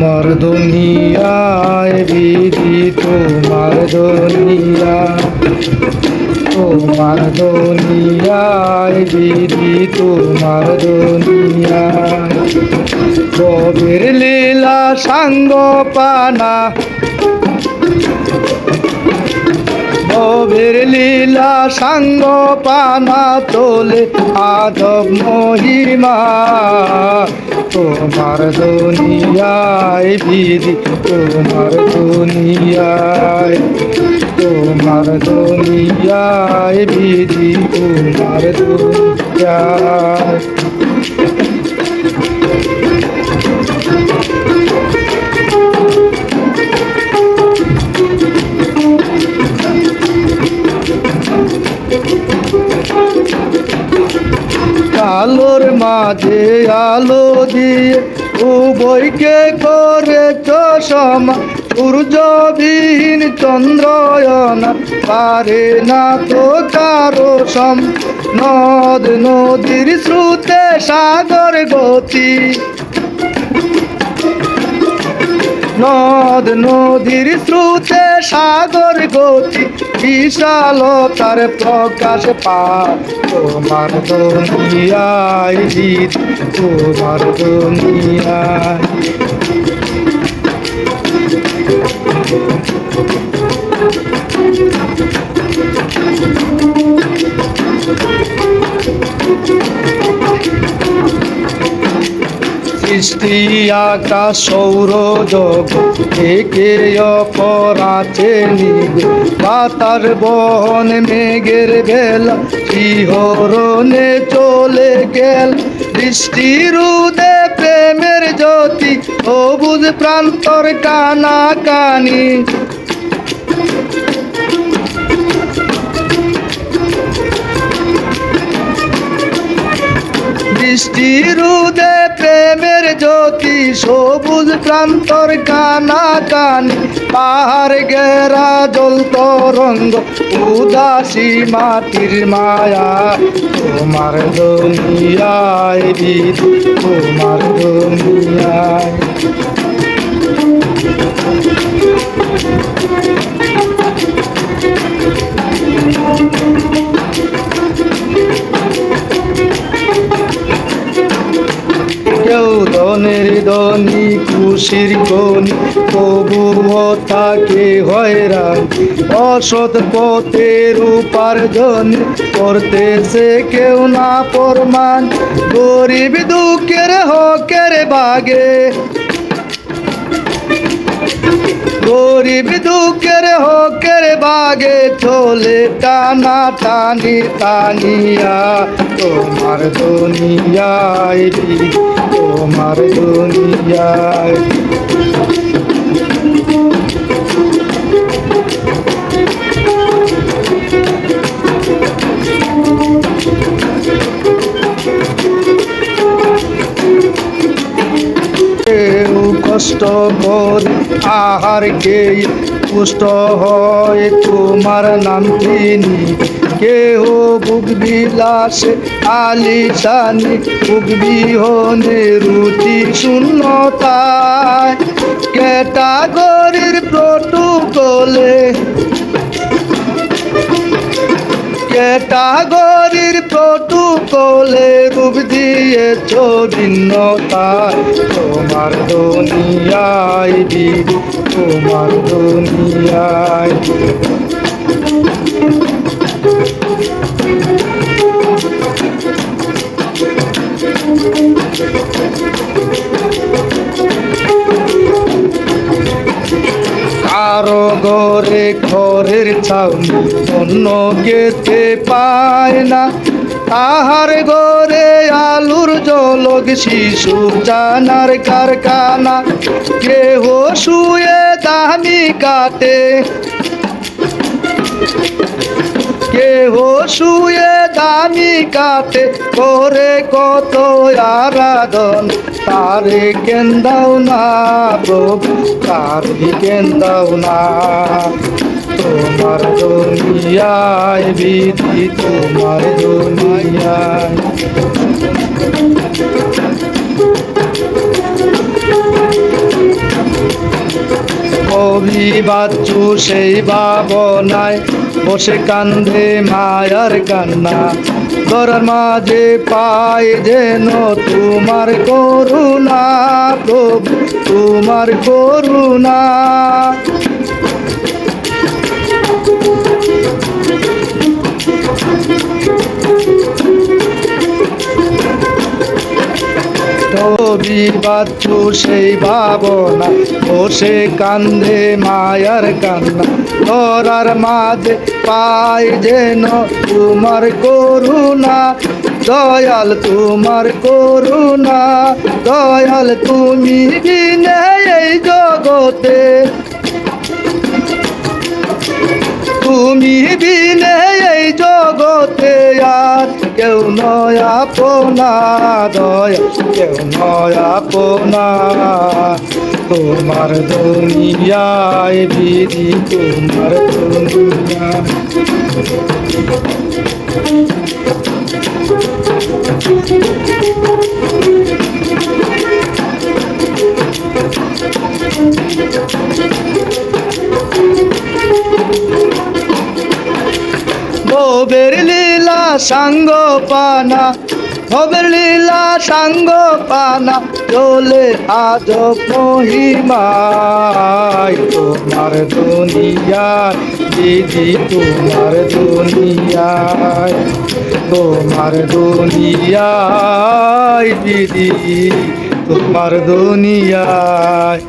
তোমার দুনিয়ায় বিধি তোমার দুনিয়া। তোমার দুনিয়ায় বিধি তোমার দুনিয়া। কবির লীলা সাঙ্গ পানা। কবির লীলা সাঙ্গ পানা তোলে আদব মহিমা তোমার দুনিয়ায় বিধি, তোমার দুনিয়ায় তোমার দুনিয়ায় বিধি, তোমার দুনিয়ায়। মাঝে আলো দিয়ে উভয়কে করে চশমা সূর্যবিহীন চন্দ্রয়ন পারে না তো কারও সম। নদ নদীর স্রোতে সাগর গতি। নদ নদীর স্রোতে সাগর গতি বিশালতার প্রকাশ পা তোমার দুনিয়ায় তোমার দুনিয়ায় সৃষ্টি আকাশ সৌর জগ একে অপরাচে নিবে বাতার বহন মেঘের বেলা শিহরণে চলে গেল। বৃষ্টি রুদে প্রেমের জ্যোতি, সবুজ প্রান্তর কানা কানি বৃষ্টির উদে প্রেমের জ্যোতি, সবুজ প্রান্তর কানা কানি পাহাড় গেরা জল তরঙ্গ, উদাসী মাটির মায়া। তোমার দুনিয়ায় তোমার দুনিয়ায়। খুশির গনি তবুও তাকে হয়রান। অসৎ পথের উপার্জন করতেছে কেউ না প্রমাণ। গরিব দুঃখের হকের বাগে। গরিব দুঃখের হকের বাগে চলে টানা টানি টানিয়া। তোমার দুনিয়ায় তোমার দুনিয়ায়। কষ্ট করে আহার খেয়ে পুষ্ট হয় তোমার নাম তিনি। বুক বিলাসে আলিশানি বুক বিহনে রুচি শূন্যতায়। ক্যাটাগরির প্রটোকলে ক্যাটাগরির প্রটোকলে রূপ দিয়েছ ভিন্নতা তোমার দুনিয়ায় তোমার দুনিয়ায় কারও ঘরে ঘরের ছাউনি অন্য গেতে পায় না। তাহার ঘরে আলুর জলক শিশুর জানার কারখানা। কেহ শুয়ে দামি কাটে কেহ শুয়ে দামি কাটে করে কত আরাধন। তারে কেন্দাও না প্রভু, তারে কেন্দাও না। তোমার দুনিয়ায় বিধি, তোমার দুনিয়ায়। বাচ্চু সেই ভাবনায় বসে কান্দে মায়ার কান্না ধরার মাঝে পাই যেন তোমার করুণা প্রভু তোমার করুণা। ছবি বাচ্চু সেই ভাবনা। বসে কান্দে মায়ার কান্না। ধরার মাঝে পাই যেন তোমার করুণা। দয়াল তোমার করুণা। দয়াল তুমি বিনে এই জগতে। তুমি বিনে এই জগতে আর কেউ নয় আপনা দয়া, কেউ নয় আপনা তোমার দুনিয়ায় বিধি, তোমার দুনিয়া। ভবের লীলা সাঙ্গ পানা ভবের লীলা সাঙ্গ পানা চলে আজ মহিমায়। তোমার দুনিয়ায়, দিদি তোমার দুনিয়ায়। তোমার দুনিয়ায়, দিদি তোমার দুনিয়ায়।